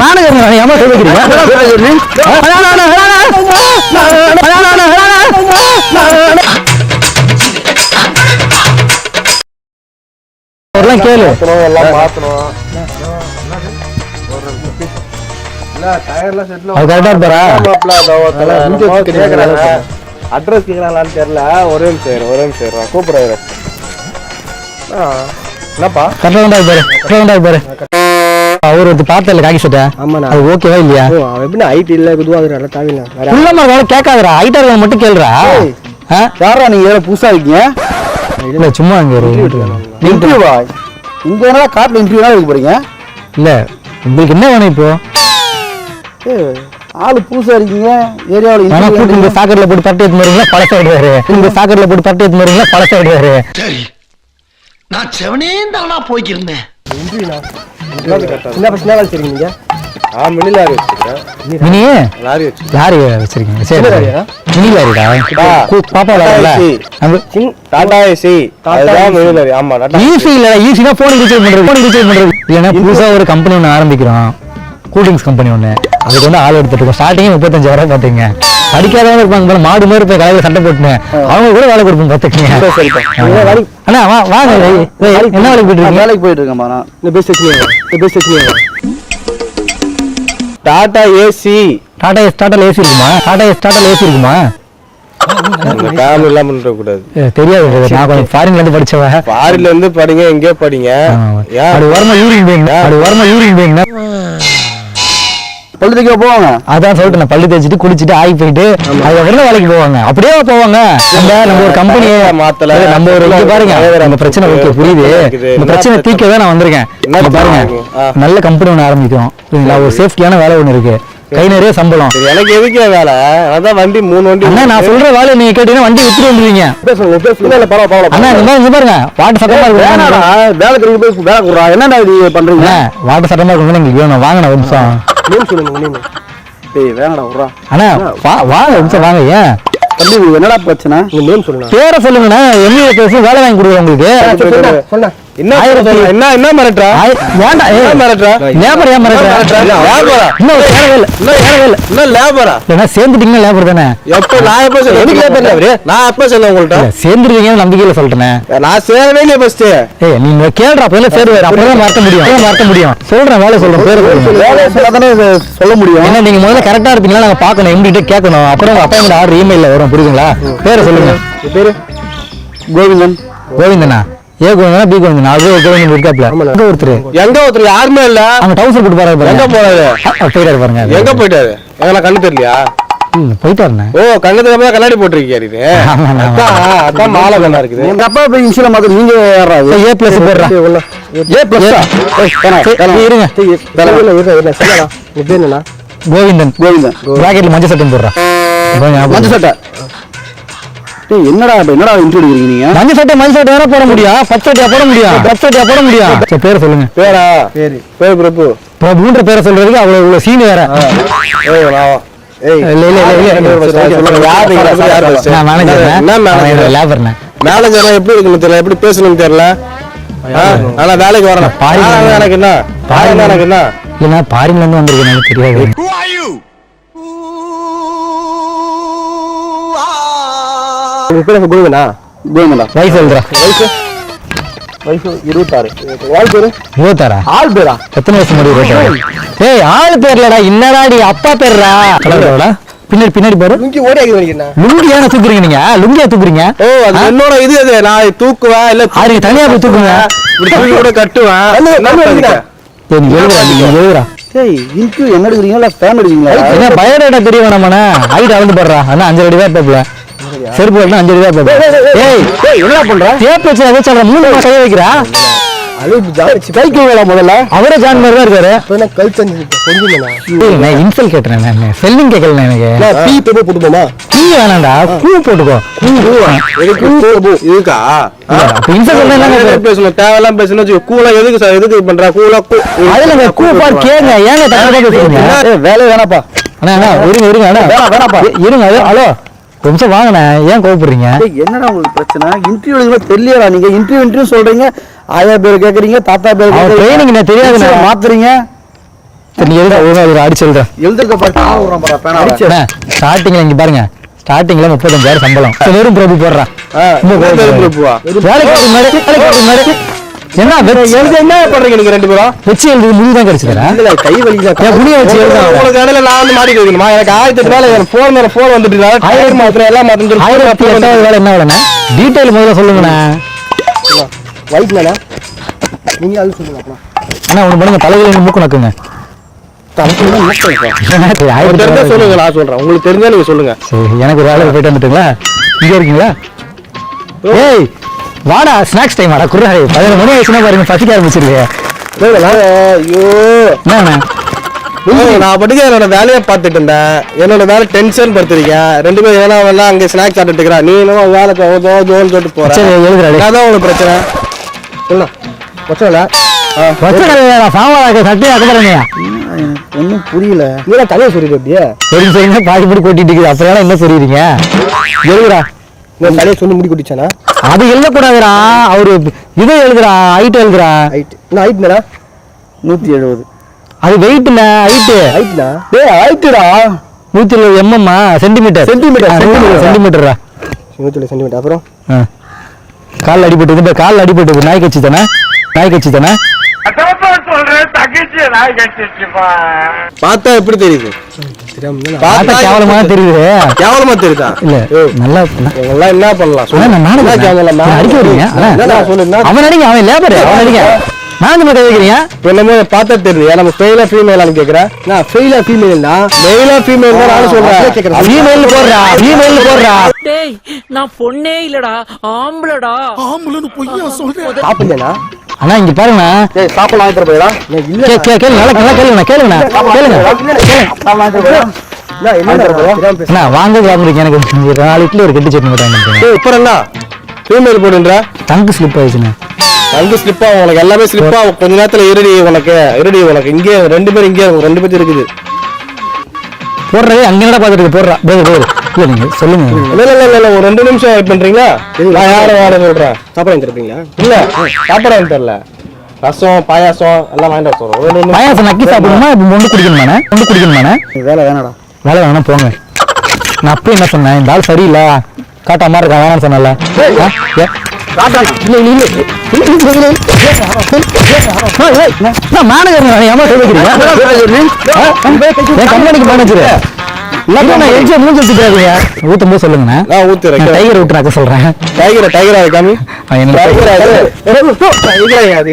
Manager ஏமா சொல்ல வைக்கிறீங்க அவர்லாம் கேளு எல்லாம் மாத்தணும் அட்ரஸ் கேக்குறாங்களான்னு தெரியல. ஒரே நிமிஷம் ஒரே நிமிஷம் கூப்பிடுறாரு என்னப்பா? கரெக்டா தான் இருப்பாரு கரெக்டா தான் இருப்பாரு அவர் வந்து பார்த்தல காக்கி சட்டை ஆமாண்ணா. அது ஓகேவா இல்லையா? அவன் எப்படி ஐடி இல்ல குதுவாதுறாரு தாவில வேற உள்ளமா வேலை கேட்காதடா. ஹைட்டா இருக்க மட்டும் கேளுடா? யாரா நீங்க ஏதோ புதுசா இருக்கீங்க? இல்ல சும்மா அங்க ஒரு இன்டர்வியூவா இங்க என்ன காட்டுல இன்டர்வியூ இருக்க போறீங்க? இல்ல உங்களுக்கு என்ன வேணும் இப்போ? ஆளு புதுசா இருக்கீங்க. ஏரியாவுல ஆனா கூட்டு இந்த சாக்கடையில போட்டு பரட்டி எடுத்து வரீங்களா பழச விடுவாரு. இந்த சாக்கடையில போட்டு பரட்டி எடுத்து வரீங்களா பழச விடுவாரு. சரி நான் செவனே தானா போய்க்கிருந்தேன். வேலை செய்றீங்க மினி லாரி வச்சிருக்கேன். Mini lorry. வச்சு லாரி வச்சிருக்கீங்க? சரி? மினி லாரிடா? பாப்பா விளையாடல டாடா ஏசி. அதுதான் மினி லாரி. ஆமா டாடா ஈஸி இல்ல ஈஸினா போன் ரீசார்ஜ் பண்றது போன் ரீசார்ஜ் பண்றது. இல்லைன்னா புதுசா ஒரு கம்பெனி ஒன்று ஆரம்பிக்கிறோம். கூல்ட்ரிங்க்ஸ் கம்பெனி ஒன்று அதுக்கு வந்து ஆள் எடுத்துட்டு இருக்கோம். ஸ்டார்டிங் முப்பத்தஞ்சாயிரம் பாத்தீங்க படிக்காதவங்க இருப்பாங்க பாரு, மாடு மாதிரி போய் கடையில் சண்டை போட்டுனேன். அவங்க கூட வேலை கொடுப்போம் பாத்துக்கீங்க அண்ணா வா வாங்க என்ன வேலைக்கு போயிட்டு இருக்கீங்க? வேலைக்கு போயிட்டு இருக்கேன் மாறா. இந்த பெஸ்ட் இந்த best Tata Ace. Tata Ace Tata Ace இருக்குமா? டாடா எஸ் டாடா ஏசி இருக்குமா? எல்லாம் பண்ணிட கூடாது. தெரியாது. நான் கொஞ்சம் ஃபாரின்ல இருந்து படிச்சவன். ஃபாரின்ல இருந்து படிங்க எங்கேயோ படிங்க. ஏன்? அது ஓரமா யூரின் போயிங்க அது ஓரமா யூரின் போயிங்க பள்ளி தைக்க போவாங்க. அதான் சொல்லிட்டு நான் பல்லு தேய்ச்சிட்டு குளிச்சுட்டு ஆகி போயிட்டு அதுக்கப்புறம் வேலைக்கு போவாங்க? அப்படியே போவாங்க. நம்ம நம்ம ஒரு கம்பெனி மாத்தல. நம்ம ஒரு இங்க பாருங்க. நம்ம பிரச்சனை ஓகே புரியுது. இந்த பிரச்சனை தீர்க்க தான் நான் வந்திருக்கேன் பாருங்க. நல்ல கம்பெனி ஒன்று ஆரம்பிக்கும். சரிங்களா ஒரு சேஃப்டியான வேலை ஒன்று இருக்கு. கை நிறைய சம்பளம். எனக்கு எதுக்கு வேலை? அதான் வண்டி மூணு வண்டி அண்ணா நான் சொல்ற வேலையை நீங்க கேட்டீங்கன்னா வண்டி வித்துட்டு வந்துருவீங்க. அண்ணா இந்த இங்க பாருங்க. வாட்டர் சட்டமா இருக்கு வேலை போய் வேலை கொடுறா. என்னடா இது பண்றீங்க? வாட்டர் சட்டமா இருக்கு எங்களுக்கு வேணும். வாங்க நிமிஷம். நேம் சொல்லுங்க நேம் டேய் வேணாடா விட்றா. அண்ணா வா- வாங்க நிமிஷம் வாங்க ஏன்? தம்பி என்னடா பிரச்சனை? உங்க நேம் சொல்லுங்க. பேரை சொல்லுங்கண்ணா. எம்ஏ பேசி வேலை வாங்கி கொடுக்குறேன் உங்களுக்கு. என்ன? என்ன என்ன மிரட்டுறா? ஏய், என்ன மிரட்டுறா? லேபர் ஏன் மிரட்டுற? இல்ல, லேபரா? இன்னும் சேரவே இல்ல. என்ன ஏறவே இல்ல. என்ன லேபரா? இல்லைன்னா சேர்ந்துட்டீங்கன்னா லேபர் தானே? எப்ப நான் எப்ப சொல்ல எதுக்கு லேபர் லேபர் நான் எப்ப சொல்ல உங்கள்ட்ட? இல்ல, சேர்ந்துருவீங்கன்னு நம்பிக்கையில சொல்லிட்டேனே நான் சேரவே இல்லையே ஃபர்ஸ்ட் ஏய் நீங்க கேளுடா அப்பதான் சேருவாரு? அப்பதான் மறக்க முடியும்? அப்பதான் மறக்க முடியும்? சொல்றேன் வேலை சொல்றேன் பேரு வேலையை சொல்லாதானே சொல்ல முடியும்? ஏன்னா நீங்க முதல்ல கரெக்டா இருப்பீங்களா? நாங்க பாக்கணும் எம்டிட்ட கேட்கணும். அப்புறம் உங்க அப்பா ஆர்டர் இமெயில்ல வரும் புரியுதுங்களா? பேரை சொல்லுங்க. பேரு? கோவிந்தன். கோவிந்தனா? ஏ கோவிந்தனா பி கோவிந்தனா அது ஒரு கோவிந்தன் இருக்காப்ல. எங்க ஒருத்தர்? எங்க ஒருத்தர்? யாருமே இல்ல. அவங்க டவுசர் போட்டு பாருங்க எங்க போறாரு? போயிட்டாரு பாருங்க. எங்க போயிட்டாரு? எங்க கண்ணு தெரியலையா? போயிட்டாருண்ணே. ஓ கண்ணு தெரியாம கண்ணாடி போட்டிருக்கியா இது. அதான் மாலை கண்ணா இருக்குது எங்க அப்பா போய் இன்சில மாதிரி நீங்க ஏறாது ஏ பிளஸ் போடுறா. ஏ பிளஸ் இருங்க. என்னடா கோவிந்தன். கோவிந்தன். பிராக்கெட்ல மஞ்சள் சட்டம் போடுறா. மஞ்சள் சட்டை. என்னடா இப்ப என்னடா இன்ட்ரோ எடுக்கிறீங்க நீங்க மஞ்சள் சட்டை மஞ்சள் சட்டை வேற போட முடியும் பச்சை சட்டையா போட முடியும் பச்சை சட்டையா போட முடியும் சரி பேரை சொல்லுங்க. பேரா? பேரு. பேர் பிரபு. பிரபுன்ற பேரை சொல்றதுக்கு அவ்வளவு இவ்வளவு சீன் வேற. ஏய் நான் ஏய் இல்ல இல்ல இல்ல இல்ல. யாரு யாரு யாரு நான் மேனேஜர் என்ன மேனேஜர் லேபர்ண்ணே மேனேஜர் எப்படி இருக்குன்னு தெரியல? எப்படி பேசணும்னு தெரியல? ஆனா வேலைக்கு வரணும். பாருங்க. எனக்கு என்ன? பாருங்க எனக்கு என்ன? இல்லைன்னா பாரின்ல இருந்து வந்திருக்கேன் எனக்கு தெரியாது. உங்க பேர் கோவிந்தனா? கோவிந்தனா. வயசு சொல்றா வயசு? வயசு இருபத்தாறு. ஆள் பேரு? இருபத்தாறா? ஆள் பேரா? எத்தனை வருஷம் முடி இருபத்தாறு ஏய் ஆள் பேர்லடா என்னடாடி அப்பா கலர்டா பின்னாடி பின்னாடி பாரு. இங்க ஓடி ஆகி நினைக்கிறேன் லுங்கி ஏன தூக்குறீங்க நீங்க? லுங்கியா தூக்குறீங்க? ஓ அது என்னோட இது அது நான் தூக்குவேன் இல்ல நீங்க தனியா போய் தூக்குங்க. கூட கட்டுவேன். என்ன பண்ணுவீங்க? ஏய், நீ எழுதுடா நீ எழுதுடா. டேய் இன்கு என்ன எடுக்கிறீங்களா ஃபேன் எடுக்கிறீங்களா? என்ன பயோடேட்டா தெரிய வேணாமாண்ணே ஹைட் அளந்து போடுறா அண்ணா அஞ்சு அடி தான் இருப்பாப்ல செருப்பு அஞ்சு இருப்பாப்ல ஏய் டேய் என்னடா பண்ற? டேப் வச்சு அதை சொல்ற மூணு மாசம் கைய வைக்கிறா? கைக்கு வேலை முதல்ல. அவரே ஜான் மாதிரி தான் இருக்காரு. என்ன கை நான் இன்சல் கேட்டேன் நான் ஸ்பெல்லிங் கேட்கல எனக்கு. பீ பெரிய போட்டுப்போமா பூ வேணாம்டா பூ போட்டுக்கோ. எதுக்கு இதுக்கா? பேசணும் தேவையெல்லாம் பேசணும். கூலா எதுக்கு சார் எதுக்கு பண்ற? கூலா கூ- அதுல கூ பார் கேங்க ஏங்க வேலை வேணாப்பா அண்ணா அண்ணா இருங்க இருங்க அண்ணா. இ- இருங்க ஹலோ. நிமிஷம் வாங்கண்ணே ஏன் கோவப்படுறீங்க? என்னடா உங்களுக்கு பிரச்சனை? இன்டர்வியூ தெரியலடா நீங்க. இன்டர்வியூ இன்டர்வியூ சொல்றீங்க. ஆயா பேர் கேக்குறீங்க தாத்தா பேர் எனக்கு தெரியாதுண்ணே. மாத்துறீங்க. நீ எழுத ஒழுங்கா அடிச்சு எழுதுடா. எழுதுறத பாரு ஸ்டார்டிங்ல இங்க பாருங்க. ஸ்டார்டிங்ல முப்பத்தஞ்சாயிரம் சம்பளம். வெறும் பிரபு போடுறான்? வேலைக்கு முன்னாடி. என்ன எழுத என்ன பண்றீங்க நீங்க ரெண்டு பேரும்? வச்சு எழுது முடி தான் கிடைச்சிக்கிறேன் இதுல கை வலிக்குதா என் புனிய வச்சு அவன். உங்களுக்கு இடையில நான் வந்து மாட்டிட்டு வைக்கணுமா? எனக்கு ஆயிரத்தி எட்டு மேல போன் மேல போன் வந்துட்டு இருக்கு. டயர் மாத்திரம் எல்லாம் மாத்திரம் ஆயிரத்தி எட்டாவது வேலை என்ன வேலைண்ணே? டீட்டெயில் முதல்ல சொல்லுங்கண்ணே. மேல? நீங்க அது சொல்லுங்க அண்ணா ஒண்ணு பண்ணுங்க. தலையில மூக்கு நக்குங்க. சொல்லுங்க நான் சொல்றேன். உங்களுக்கு தெரிஞ்சா நீங்க சொல்லுங்க. எனக்கு வேலைக்கு போயிட்டு வந்துட்டுங்களா? இங்க இருக்கீங்களா? ஏய் வாடா ஸ்நாக்ஸ் டைம் வாடா குர்ரா பதினொரு மணி ஆயிடுச்சுன்னா பாருங்க பசிக்க ஆரம்பிச்சிருக்கு ஐயோ. ஏய், நான் படிக்க என்னோட வேலையை பார்த்துட்டு இருந்தேன். என்னோட வேலை டென்ஷன் படுத்துறீங்க ரெண்டு பேரும் ஏன்னா வேணா அங்க ஸ்நாக்ஸ் சாப்பிட்டு இருக்கிறா. நீ என்னமோ வேலை தோ தோ தோன்னு சொல்லிட்டு போற. சரி எழுதுறா டேய். அதான் உங்களுக்கு பிரச்சனை. சொல்ல. பிரச்சனை ஒன்றும் புரியல. நீ தலையை சொல்லிட்டு அப்படியே சரி சரிங்க பாதி முடி கொட்டிட்டு இருக்குது? அப்புறம் என்ன சொல்லிடுறீங்க எழுதுடா. நீ தலையை சொல்லி முடி குட்டிச்சானா? அது எழுதக்கூடாதுடா. அவரு இதை எழுதுறா ஹைட் எழுதுறா. ஹைட் என்ன ஹைட் மேல நூத்தி எழுபது அது வெயிட் இல்ல ஹைட்டு ஹைட்னா டேய் ஹைட்டுடா நூத்தி இருபது எம்எம்மா சென்டிமீட்டர் centimeter. சென்டிமீட்டரா நூத்தி எழுபது சென்டிமீட்டர் அப்புறம்? கால் அடிபட்டு இந்த கால் அடிபட்டு நாய் கட்சி தானே நாய் கட்சி தானே பார்த்தா எப்படி தெரியுது கேவலமா தெரியுது. கேவலமா தெரியுதா? இல்ல நல்லா என்ன பண்ணலாம்? சொல்லு. அதான் நான் என்ன கேவலம்? நாடகம் நான் அடிக்க வரீங்க என்ன சொல்லு, என்ன? அவன் அவன் லேபர் அவன் நான் நம்ம கை வைக்கிறீங்க இப்ப என்னமோ பார்த்தா தெரியுது. நம்ம ஃபெயிலா ஃபீமேலான்னு கேக்குறேன் நான் ஃபெயிலா ஃபீமேல்னா மெயிலா ஃபீமேல் தான் நானும் சொல்றேன். ஃபீமேல் போடுறா ஃபீமேல் போடுறா. டேய் நான் பொண்ணே இல்லடா ஆம்பளடா. சாப்பிடலனா அண்ணா இங்க பாருங்கண்ணா. ஏய் சாப்பிடலாம் வாங்கிட்டு போயிடா இல்ல கேளு நல்லா நல்லா கேளுங்கண்ணா கேளுங்கண்ணா கேளுங்க. அண்ணா வாங்க வாங்குறீங்க எனக்கு ஒரு நாலு இட்லி ஒரு கெட்டு சட்னி போட்டாங்க இப்போ என்ன ஃபீமேல் போடுன்ற. டங்கு ஸ்லிப் ஆயிடுச்சுண்ணே. அங்க ஸ்லிப் ஆகும் உனக்கு. எல்லாமே ஸ்லிப் ஆகும். கொஞ்ச நேரத்துல இருடி உனக்கு. இருடி உனக்கு. இங்கே ரெண்டு பேரும் இங்கே ரெண்டு பேரும் இருக்குது. போடுறதே அங்க என்னடா பாத்துட்டு போடுறா. போது போது இல்ல சொல்லுங்க. இல்ல இல்ல இல்ல இல்ல ஒரு ரெண்டு நிமிஷம் வெயிட் பண்றீங்களா? நான் யாரை வாட சொல்றேன்? சாப்பாடு வாங்கி தருப்பீங்களா இல்ல சாப்பாடு வாங்கி தரல ரசம் பாயாசம் எல்லாம் வாங்கிட்டு நிமிஷம். பாயாசம் நக்கி சாப்பிடணுமா? இப்ப மொண்டு குடிக்கணுமாண்ணே மொண்டு குடிக்கணுமாண்ணே வேலை வேணாடா. வேலை வேணா போங்க. நான் அப்பயும் என்ன சொன்னேன்? இந்த ஆள் சரியில்லை. காட்டா மாதிரி இருக்கா வேணாம்னு சொன்னல மேனேஜர் ஏமா சொல்லிக்கிறீங்க என் கம்பெனிக்கு மேனேஜர் இல்ல நான் எல்ஜி மூஞ்சி வச்சுக்காதீங்க ஊத்தும் போது சொல்லுங்கண்ணே. நான் ஊத்துறேன் நான் டைகர் விட்டுறாக்க சொல்றேன். டைகர் டைகர் அது. காமி அவன் என்ன டைகர் அது டைகர் அது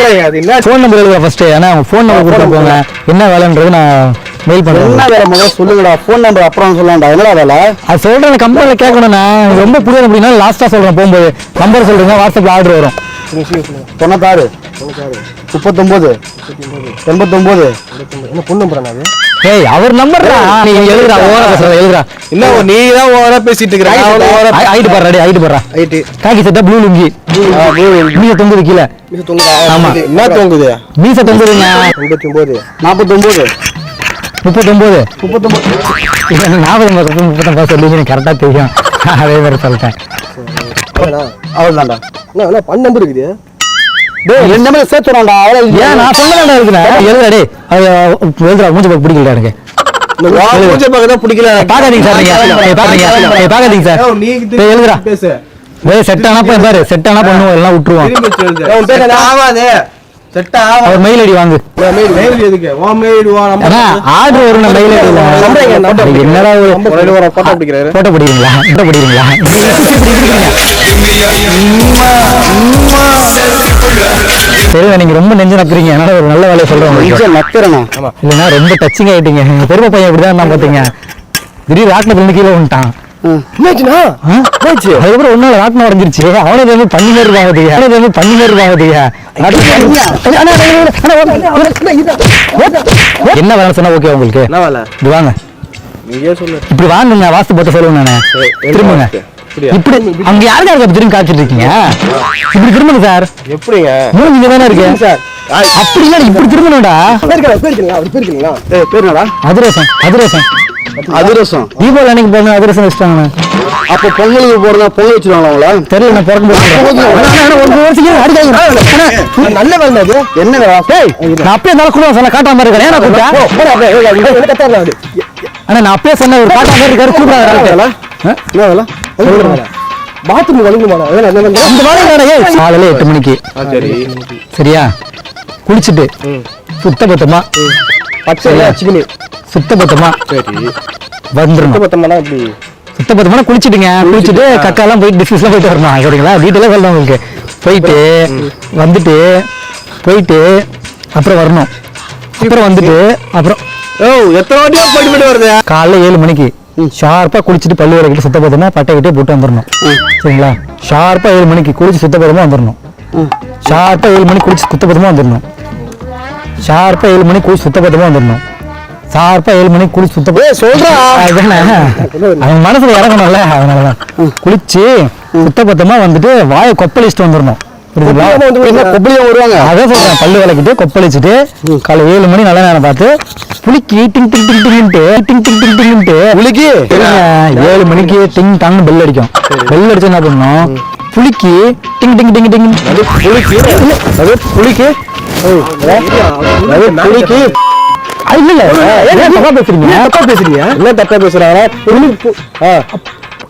டைகர் அது என்ன? ஃபோன் நம்பர் எழுதுற ஃபர்ஸ்ட் ஏன்னா ஃபோன் நம்பர் கொடுத்து போங்க என்ன வேலைன்றது நான் மெயில் பண்ணுறேன். வேலை முதல்ல சொல்லுங்கடா. ஃபோன் நம்பர் அப்புறம் சொல்லலாம்டா. என்னடா வேலை? அது சொல்றேன் கம்பெனியில் கேட்கணும்ண்ணா. ரொம்ப புரியும் அப்படின்னா லாஸ்ட்டாக சொல்றேன் போகும்போது. நம்பர் சொல்றீங்க வாட்ஸ்அப்ல ஆர்டர் வரும். தொண்ணூத்தாறு முப்பத்தொம்போது எண்பத்தொம்போது. என்ன பொண்ணு நம்புறேன் அது? ஏய் அவர் நம்பர் நீ எழுதுறா ஓவரா பேசுற எழுதுறா. என்ன நீ தான் ஓவரா பேசிட்டு இருக்கிற ஐடி பாடுறா டேய் ஐடி பாடுறா ஐடி காக்கி செட்டா ப்ளூ லுங்கி. மீச தொங்குது கீழே. ஆமா. என்ன தொங்குது? மீச தொங்குதுங்க எண்பத்தி ஒன்பது நாற்பத்தொம்போது முப்பத்தொம்போது. முப்பத்தொம்போது. எனக்கு ஞாபகம் இருக்கு, முப்பத்தொன்பது சொல்லி எனக்கு கரெக்டாக தெரியும். அதே மாதிரி சொல்லிட்டேன். அவ்வளோதான்டா என்ன நம்பர் இருக்குது. நம்பர் சேர்த்துறான்டா ஏன் நான் சொன்னதாண்டா இருக்குண்ணே எழுதுறா டேய். அது எழுதுறா மூஞ்சி பார்க்க பிடிக்கல எனக்கு. பிடிக்கல. பாக்காதீங்க சார் பாக்காதீங்க சார். எழுதுடா. செட் ஆனா பாரு செட் ஆனா பண்ணுவோம் எல்லாம் விட்டுருவோம். செட் ஆகாது செட் ஆகாது அவர் மெயில் ஐடி வாங்கு மெயில் எதுக்கு? மெயில் வா ஆர்டர் வரும் மெயில் ஐடி என்னடா ஒரு போட்டோ பிடிக்கிறாரு. போட்டோ பிடிக்கிறீங்களா? போட்டோ பிடிக்கிறீங்களா? சரி நீங்க ரொம்ப நெஞ்சு நக்குறீங்க. என்னால ஒரு நல்ல வேலையை சொல்றேன் உங்களுக்கு. நக்கிறேண்ணா இல்லைன்னா ரொம்ப டச்சிங் ஆயிட்டீங்க. பெருமை பையன் இப்படிதான் பாத்தீங்க. திடீர் ராட்டினத்துல இருந்து கீழே வந்துட்டான் என்னாச்சுண்ணா? அதுக்கப்புறம் ஒன்னால ராட்டினம் உடஞ்சிருச்சு வந்து பண்ணி அவனுக்கு வந்து பண்ணி மாதிரி இருப்பாங்க என்ன வேலை சொன்னா ஓகே உங்களுக்கு என்ன வேலை இப்படி வாங்க இப்படி வாங்குங்க வாஸ்து போட்டு சொல்லுங்க நானு திரும்புங்க? இப்படி அங்க யாருக்கு யாருக்கு திரும்பி காய்ச்சிட்டு இருக்கீங்க இப்படி திரும்புங்க சார் எப்படிங்க மூணு இங்க தானே இருக்கு சார் அப்படி இல்ல இப்படி திரும்பணும்டா போயிருக்கீங்களா அப்படி போயிருக்கீங்களா ஏ பேருனாடா அதிரசம் அதிரசம். தீபாவளி அன்னைக்கு போன அதிரசம் வச்சுட்டாங்க அப்ப பொங்கலுக்கு போறதா பொங்கல் வச்சிருவாங்களா அவங்கள? தெரியல நான் பிறக்கும் போது நல்ல வேலை அது என்ன நான் அப்பயே இருந்தாலும் கூட சொல்ல காட்டாம இருக்கேன். ஏன்னா அண்ணா நான் அப்பயே சொன்னேன் ஒரு காட்டாம இருக்காரு கூப்பிடாத பாத்ரூம் வலிக்குமாடா? அந்த வேலை காலையில எட்டு மணிக்கு. சரி. சரியா? குளிச்சுட்டு. சுத்த சிக்கனி சரி. வந்துடணும் பத்தமாடா இப்படி சுத்த பத்தமான குளிச்சுட்டுங்க. குளிச்சுட்டு கக்காலாம் போயிட்டு டிஸ்கஸ்லாம் போயிட்டு வரணும். சரிங்களா வீட்டிலே சொல்லணும் உங்களுக்கு போயிட்டு வந்துட்டு போயிட்டு அப்புறம் வரணும். அப்புறம் வந்துட்டு அப்புறம் ஓ எத்தனை வாட்டியா போயிட்டு போயிட்டு வருது? காலைல ஏழு மணிக்கு ஷார்ப்பா குளிச்சுட்டு பல்லு பத்தமா பட்டை கிட்டே போட்டு வந்துடணும் சரிங்களா? ஷார்ப்பா ஏழு மணிக்கு குளிச்சு சுத்த பத்தமா வந்துடணும் ஷார்ப்பா ஏழு மணிக்கு குளிச்சு சுத்த பத்தமா வந்துடணும் ஷார்ப்பா ஏழு மணிக்கு குளிச்சு சுத்த பத்தமா வந்துடணும். ஷார்ப்பா ஏழு மணிக்கு குளிச்சு சுத்த சொல்றா. அவன் மனசுல இறங்கணும்ல அதனாலதான். குளிச்சு சுத்த பத்தமா வந்துட்டு வாயை கொப்பளிச்சுட்டு வந்துடணும். வருவாங்க. அதான் சொல்றேன் பல்லு விளக்கிட்டு கொப்பளிச்சுட்டு காலை ஏழு மணி நல்ல நேரம் பார்த்து புளிக்கி டிங் டிங் டிங் டிங்ட்டு டிங் டிங் டிங் டிங்ட்டு புளிக்கு ஏழு மணிக்கு டிங் டாங்னு பெல் அடிக்கும். பெல் அடிச்சு என்ன பண்ணணும் புளிக்கு டிங் டிங் டிங் டிங் அது புளிக்கு அது புளிக்கு அது புளிக்கு இல்ல இல்ல தப்பா பேசுறீங்க தப்பா பேசுறீங்க இல்ல தப்பா பேசுறாங்க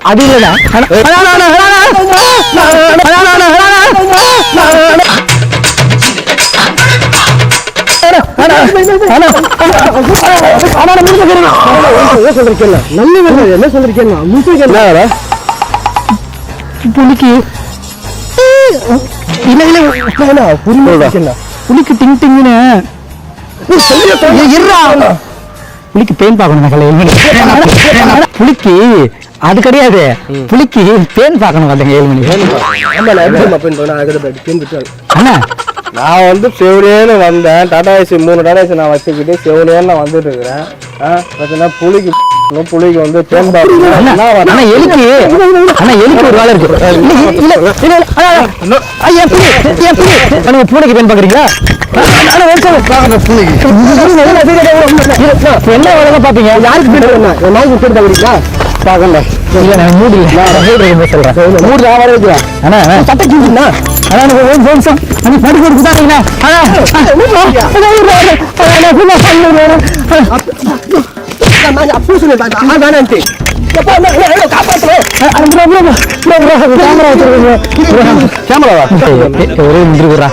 அது இல்லடா என்ன சொல்றீங்க என்ன சொல்றீங்க புலிக்கு இல்ல இல்ல என்ன புரியுமா புலிக்கு டிங் டிங்னு புலிக்கு பேன் பார்க்கணும் புலிக்கு அது கிடையாது புலிக்கு பேன் பார்க்கணும் கலைங்க ஏழு மணி. அண்ணா நான் வந்து செவனேன்னு வந்தேன் டாடா ஏசி மூணு டாடா ஏசி நான் வச்சுக்கிட்டு செவனேன்னு நான் வந்துட்டு இருக்கிறேன் ஆ, பார்த்தீங்கன்னா புளிக்கு புலிக்கு வந்து தேன்பால் ஆனா எலிக்கு ஆனா எலிக்கு ஒரு வேலை இருக்கு இல்ல இல்ல இல்ல ஐயா புலி ஐயா புலி நம்ம பூனைக்கு என்ன வேலை பாப்பீங்க யாருக்கு நாய்க்கு பேர் பாக்குறீங்களா பாக்கல இல்ல மூடி இல்ல சொல்றேன் மூடி தான் ஆனா சட்டை கிஞ்சினா எனக்கு ஒரு நிமிஷம் வேணான்ட்டு கேமராவா ஒரே முந்திருக்குறா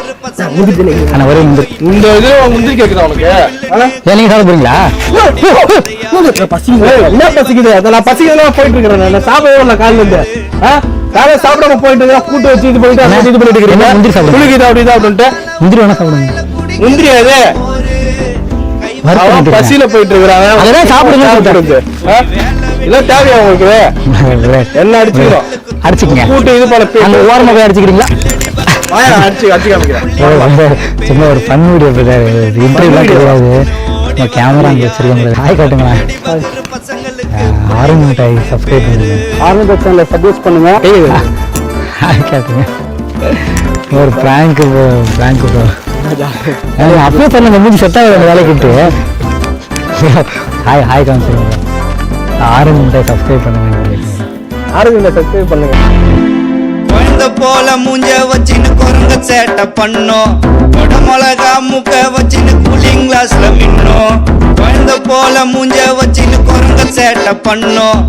ஒரே முந்திரு இந்த முந்திரி கேக்குதா உனக்கு ஏன் சாப்பிட போறீங்களா என்ன பசிக்குது நான் பசிக்குதுலாம் போயிட்டு இருக்கிறேன் நான் சாப்பிடவே இல்லை காலையில இருந்து? காலையில சாப்பிடாம போயிட்டு இருக்கேன் கூட்டு வச்சு இது பண்ணிட்டு இது பண்ணிட்டு என்ன முந்திரி இருக்கிறீங்க சாப்பிடுங்க? புளிக்குது அப்படி இது அப்படின்ட்டு முந்திரி வேணா சாப்பிடுங்க முந்திரி அது. பசியில போயிட்டு இருக்கிறான். அதெல்லாம் சாப்பிடுங்க சாப்பிடுறது இதெல்லாம் தேவையா உங்களுக்கு? என்ன அடிச்சுக்கிறோம்? அடிச்சுக்கங்க. கூட்டு இது பண்ண அங்க ஓரமா போய் அடிச்சுக்கிறீங்களா? சும்மா ஒரு ஃபன் வீடியோ இன்டர்வியூலாம் கிடையாது. நம்ம கேமரா அங்கே வச்சிருக்கோம் ஹாய் காட்டுங்களேன். ஆரம்பி மிட்டாய் சப்ஸ்கிரைப் பண்ணுங்க. ஆரம்ப சேனலை சப்ஸ்கிரைப் பண்ணுங்க. ஹாய் காட்டுங்க. ஒரு பிராங்க் பிராங்க் அப்பயே சொன்ன மூஞ்சி செட் ஆகுது வேலைக்கு விட்டு ஹாய் ஹாய் காமிச்சிருங்க ஆரம்பி மிட்டாய் சப்ஸ்கிரைப் பண்ணுங்க ஆரோக்கியம் சப்ஸ்கிரைப் பண்ணுங்க குழந்த போல மூஞ்ச வச்சின்னு குரங்க சேட்டை பண்ணோம் கொட மிளகா முக்க வச்சின்னு கூலிங் கிளாஸ்ல மின்னோம் குழந்த போல மூஞ்ச வச்சின்னு குரங்க சேட்டை பண்ணோம்